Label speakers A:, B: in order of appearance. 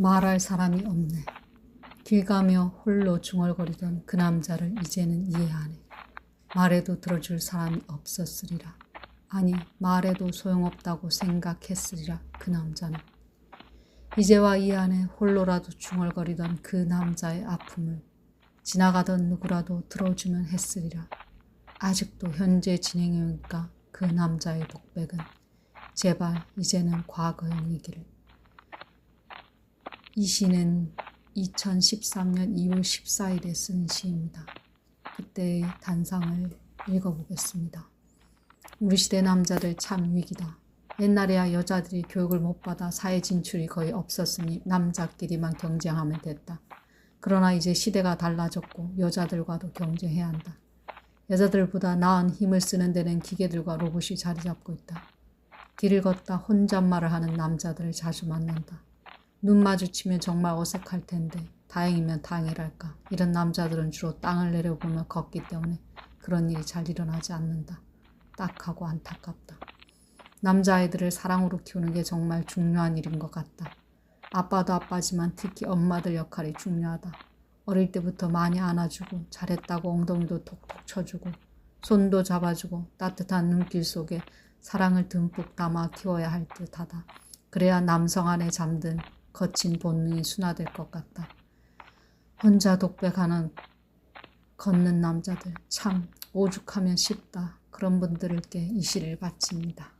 A: 말할 사람이 없네. 길 가며 홀로 중얼거리던 그 남자를 이제는 이해하네. 말해도 들어줄 사람이 없었으리라. 아니, 말해도 소용없다고 생각했으리라. 그 남자는. 이제와 이 안에 홀로라도 중얼거리던 그 남자의 아픔을 지나가던 누구라도 들어주면 했으리라. 아직도 현재 진행형이니까 그 남자의 독백은 제발 이제는 과거형이기를. 이 시는 2013년 2월 14일에 쓴 시입니다. 그때의 단상을 읽어보겠습니다. 우리 시대 남자들 참 위기다. 옛날에야 여자들이 교육을 못 받아 사회 진출이 거의 없었으니 남자끼리만 경쟁하면 됐다. 그러나 이제 시대가 달라졌고 여자들과도 경쟁해야 한다. 여자들보다 나은 힘을 쓰는 데는 기계들과 로봇이 자리 잡고 있다. 길을 걷다 혼잣말을 하는 남자들을 자주 만난다. 눈 마주치면 정말 어색할 텐데 다행이면 당이랄까. 이런 남자들은 주로 땅을 내려보며 걷기 때문에 그런 일이 잘 일어나지 않는다. 딱하고 안타깝다. 남자아이들을 사랑으로 키우는 게 정말 중요한 일인 것 같다. 아빠도 아빠지만 특히 엄마들 역할이 중요하다. 어릴 때부터 많이 안아주고 잘했다고 엉덩이도 톡톡 쳐주고 손도 잡아주고 따뜻한 눈길 속에 사랑을 듬뿍 담아 키워야 할 듯하다. 그래야 남성 안에 잠든 거친 본능이 순화될 것 같다. 혼자 독백하는 걷는 남자들 참 오죽하면 쉽다. 그런 분들께 이 시를 바칩니다.